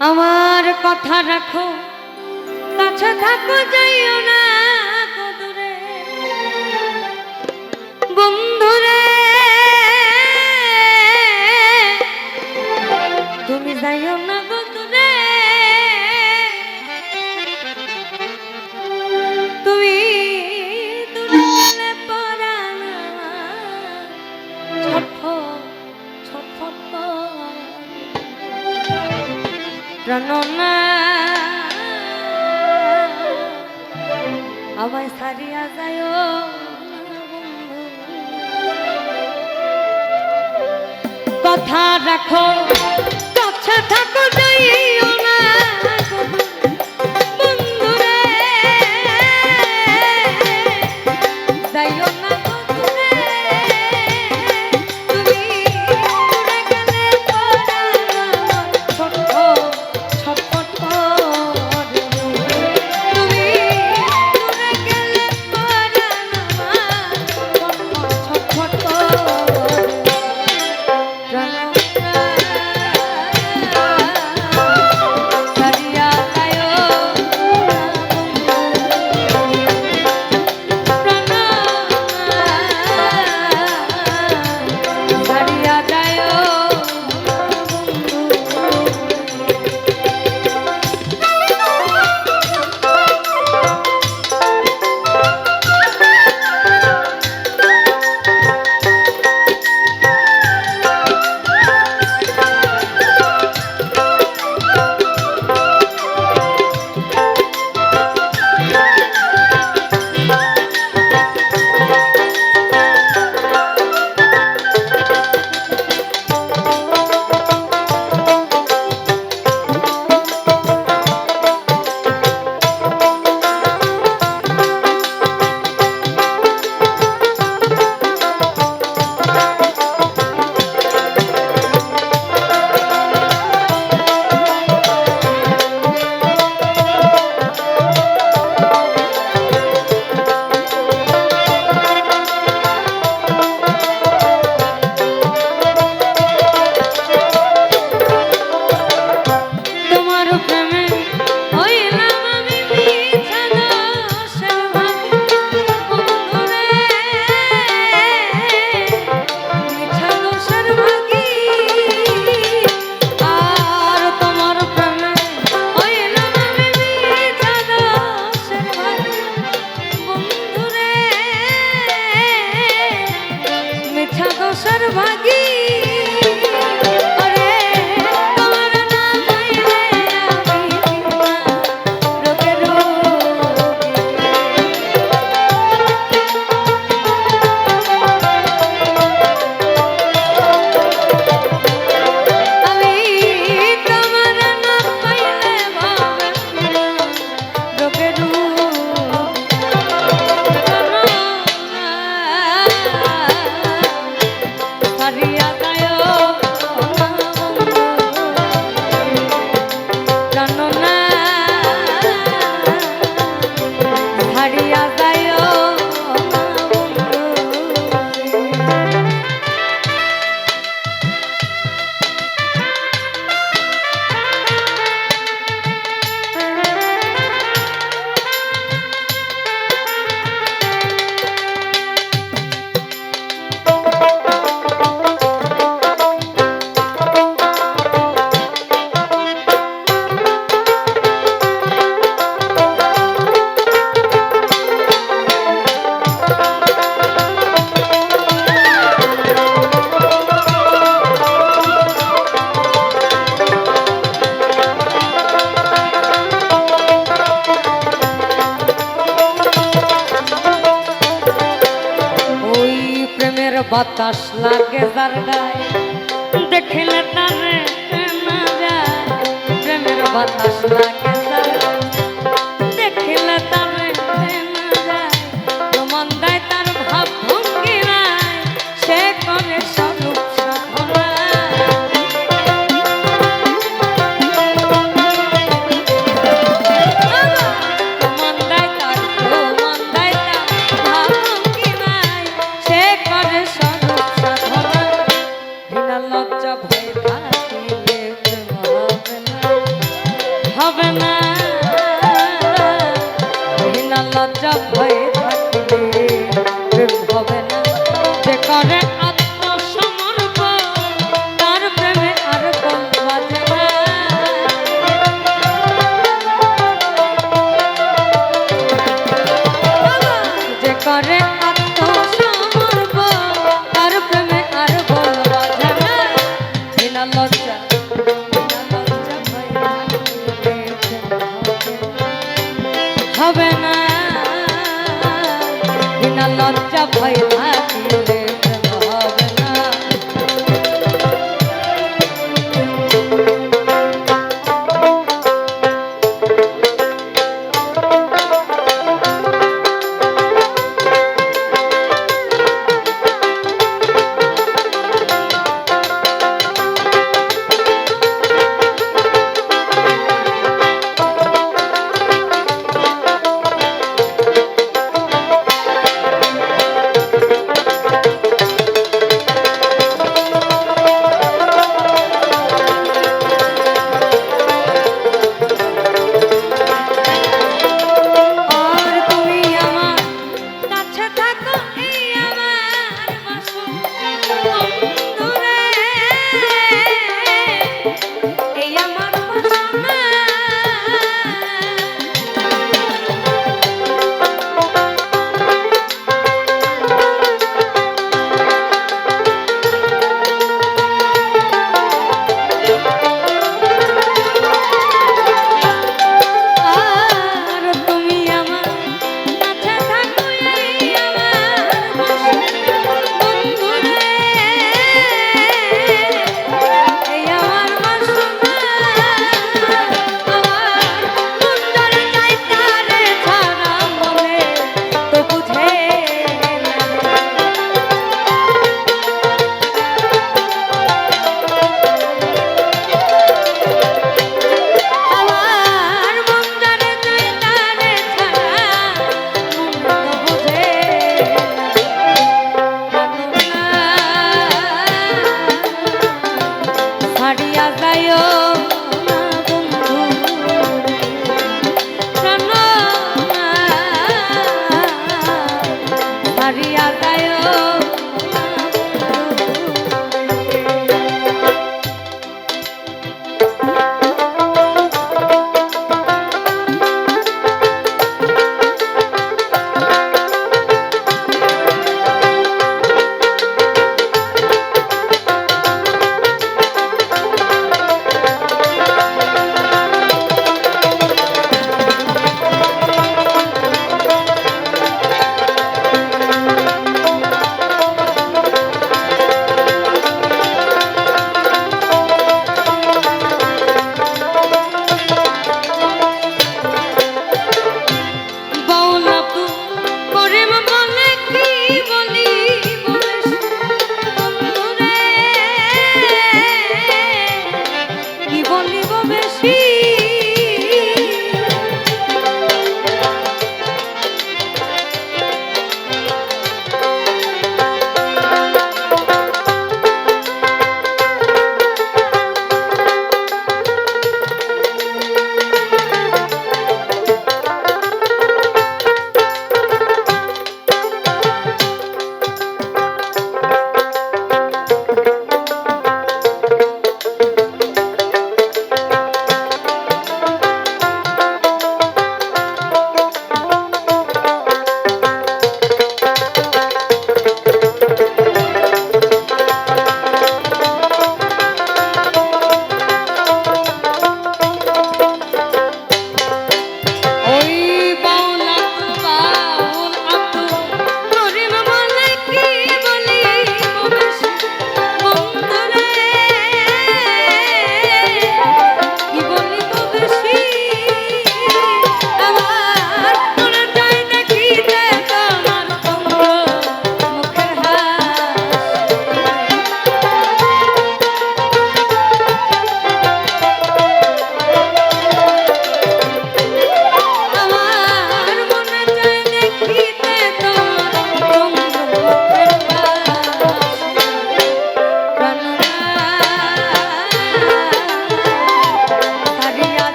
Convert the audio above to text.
আমার কথা রাখো কাছে থাকো যাইও না দূরে। বন্ধুরে তুমি যাইও না back home. বাতাস লাগে যার গায়ে। দেখিলে তার না যায় প্রেমের বাতাস লাগে। जब भाई भाई भावना। भावना থাকো এই mexer.